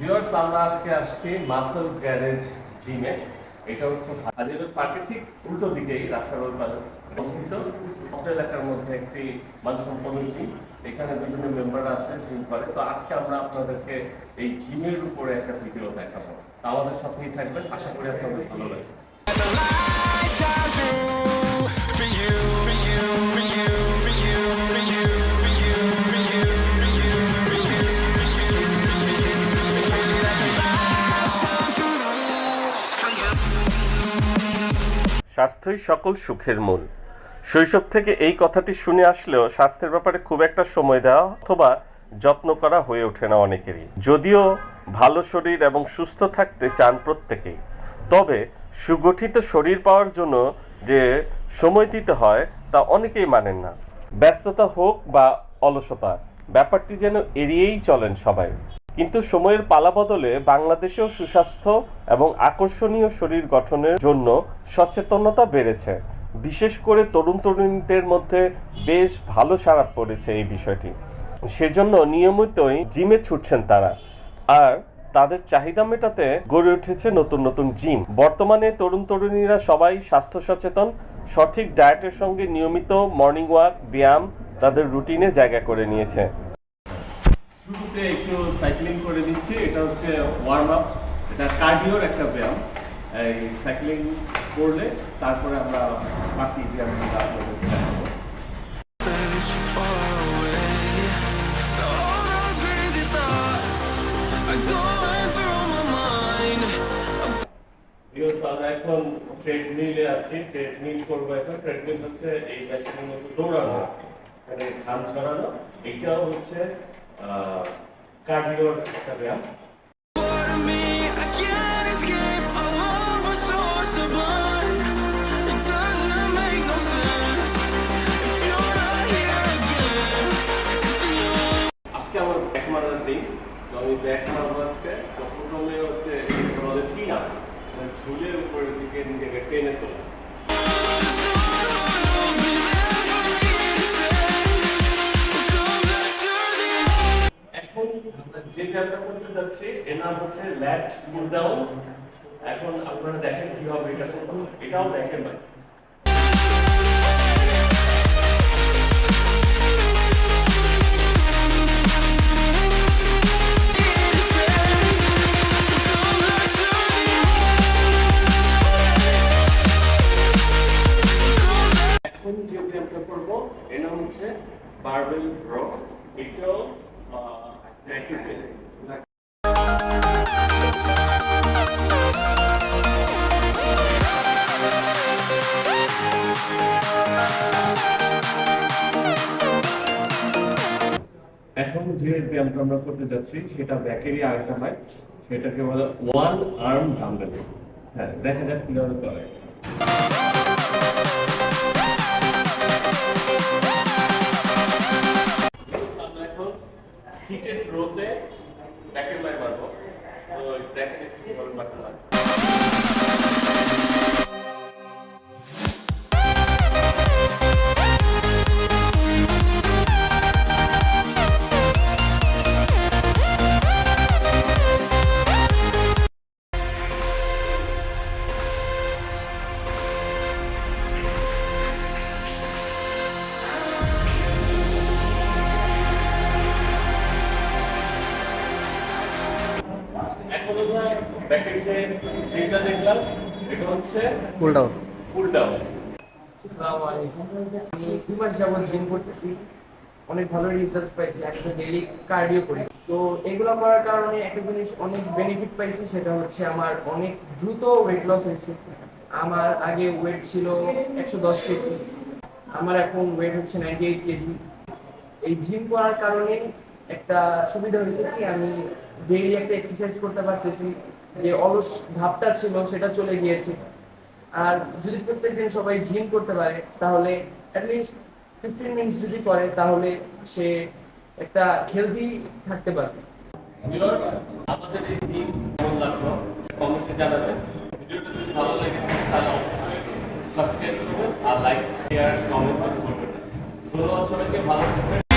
Viewers আমরা আজকে আসছি মাসেল গ্যারেজ জিমে এটা হচ্ছে হাজিরের পাশে ঠিক উল্টো দিকেই রাস্তার অবস্থিত। অত্র এলাকার মধ্যে একটি মানসম্পন্ন জিম এখানে বিভিন্ন মেম্বার আসে জিম করে। তো আজকে আমরা আপনাদেরকে এই জিমের উপরে একটা ভিডিও দেখাবো। তো আমাদের সাথেই থাকবেন। আশা করি আপনাদের ভালো লাগবে। স্বাস্থ্যই সকল সুখের মূল। শৈশব থেকে এই কথাটি শুনে আসলেও স্বাস্থ্যের ব্যাপারে খুব একটা সময় দেওয়া অথবা যত্ন করা হয়ে ওঠে না অনেকেরই। যদিও ভালো শরীর এবং সুস্থ থাকতে চান প্রত্যেকেই। তবে সুগঠিত শরীর পাওয়ার জন্য যে সময় দিতে হয় তা অনেকেই মানেন না। ব্যস্ততা হোক বা অলসতা, ব্যাপারটি যেন এড়িয়েই চলেন সবাই। কিন্তু সময়ের পালাবদলে বাংলাদেশেও সুস্বাস্থ্য এবং আকর্ষণীয় শরীর গঠনের জন্য সচেতনতা বেড়েছে। বিশেষ করে তরুণ তরুণীদের মধ্যে বেশ ভালো সাড়া পড়েছে এই বিষয়টি। সেজন্য নিয়মিতই জিমে ছুটছেন তারা। আর তাদের চাহিদা মেটাতে গড়ে উঠেছে নতুন নতুন জিম। বর্তমানে তরুণ তরুণীরা সবাই স্বাস্থ্য সচেতন, সঠিক ডায়েটের সঙ্গে নিয়মিত মর্নিং ওয়াক, ব্যায়াম তাদের রুটিনে জায়গা করে নিয়েছে। শুরুতে একটু সাইক্লিং করে দিচ্ছি। এটা হচ্ছে ওয়ার্ম আপ এটা কার্ডিওর একটা ব্যায়াম। এই সাইক্লিং করলে তারপরে আমরা বাকি ব্যায়ামগুলো এখন ট্রেডমিলে আছি। ট্রেডমিল করব এখন। ট্রেডমিল হচ্ছে এই মেশিনের মধ্যে দৌড়ানো মানে ঘাম ছড়ানো। এটাও হচ্ছে কার্ডিওর একটা ব্যায়াম. আজকে আমার ব্যাক মারার দিন তো আমি প্রথমে হচ্ছে মানে ঝুলের উপরের দিকে নিজেকে টেনে তোলা যে করতে যাচ্ছি। এর নাম হচ্ছে ল্যাট ডাউন এখন আপনারা দেখেন কীভাবে এটা করতে এটাও দেখেন ভাই। এখন যে ব্যায়ামটা করব নাম হচ্ছে বারবেল রো এটাও একই ব্যায়াম। এখন যে ব্যায়ামটা আমরা করতে যাচ্ছি, সেটা ব্যাকেরই আরেকটা হয় সেটাকে বলে ওয়ান আর্ম ডাম্বেল হ্যাঁ দেখা যাক কীভাবে করে সিটেড রোতে ব্যাকের বাই মারবো তো দেখেন একটু কীভাবে মারতে আমরা ব্যাকের যে যেটা দেখলাম এটা হচ্ছে পুল ডাউন পুল ডাউন আসসালামু আলাইকুম। আমি দুই মাস যাবত জিম করতেছি। অনেক ভালো রিজাল্ট পাইছি। একটা ডেইলি কার্ডিও করি। তো এগুলো করার কারণে একটা জিনিস অনেক বেনিফিট পাইছি সেটা হচ্ছে আমার অনেক দ্রুত ওয়েট লস হয়েছে। আমার আগে ওয়েট ছিল একশো দশ কেজি আমার এখন ওয়েট হচ্ছে নাইনটি এইট কেজি এই জিম করার কারণে একটা সুবিধা হয়েছে কি আমি ডেইলি একটা এক্সারসাইজ করতে পারতেছি। যে অলস ভাবটা ছিল, সেটা চলে গিয়েছে। আর যদি প্রত্যেকদিন সবাই জিম করতে পারে, তাহলে যদি করে, তাহলে সে একটা হেলদি থাকতে পারবে। ভিউয়ার্স আমাদের এই টিম কেমন লাগল কমেন্টে জানাবেন, ভিডিওটা যদি ভালো লাগে, তাহলে অবশ্যই সাবস্ক্রাইব করবেন আর লাইক শেয়ার কমেন্ট করবেন। ধন্যবাদ সবাইকে, ভালো থাকবেন।